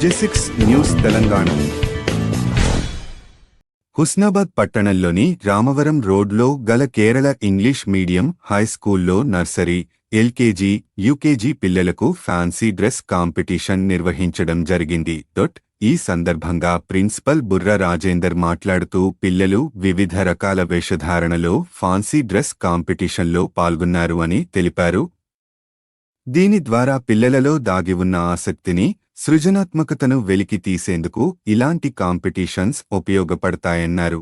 జెసిక్స్ news Telangana. Husnabad పట్టణంలోని రామవరం రోడ్లో గల కేరళ ఇంగ్లీష్ మీడియం హై స్కూల్లో నర్సరీ ఎల్కేజీ యూకేజీ పిల్లలకు ఫ్యాన్సీ డ్రెస్ కాంపిటీషన్ నిర్వహించడం జరిగింది. దొట్ ఈ సందర్భంగా ప్రిన్సిపల్ బుర్ర రాజేందర్ మాట్లాడుతూ పిల్లలు వివిధ రకాల వేషధారణలో ఫాన్సీ డ్రెస్ కాంపిటీషన్లో పాల్గొన్నారు అని తెలిపారు. దీని ద్వారా పిల్లలలో దాగి ఉన్న ఆసక్తిని సృజనాత్మకతను వెలికి తీసేందుకు ఇలాంటి కాంపిటీషన్స్ ఉపయోగపడతాయన్నారు.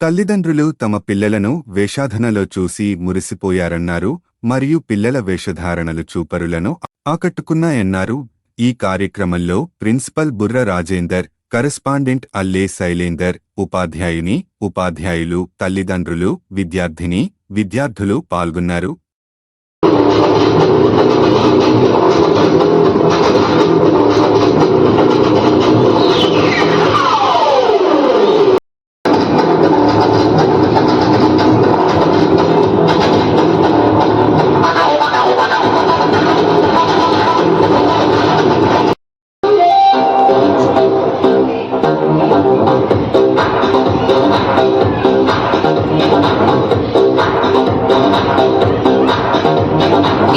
తల్లిదండ్రులు తమ పిల్లలను వేషాధనలో చూసి మురిసిపోయారన్నారు మరియు పిల్లల వేషధారణలు చూపరులను ఆకట్టుకున్నాయన్నారు. ఈ కార్యక్రమంలో ప్రిన్సిపల్ బుర్ర రాజేందర్ కరెస్పాండెంట్ అల్లే శైలేందర్ ఉపాధ్యాయుని ఉపాధ్యాయులు తల్లిదండ్రులు విద్యార్థిని విద్యార్థులు పాల్గొన్నారు.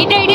এটা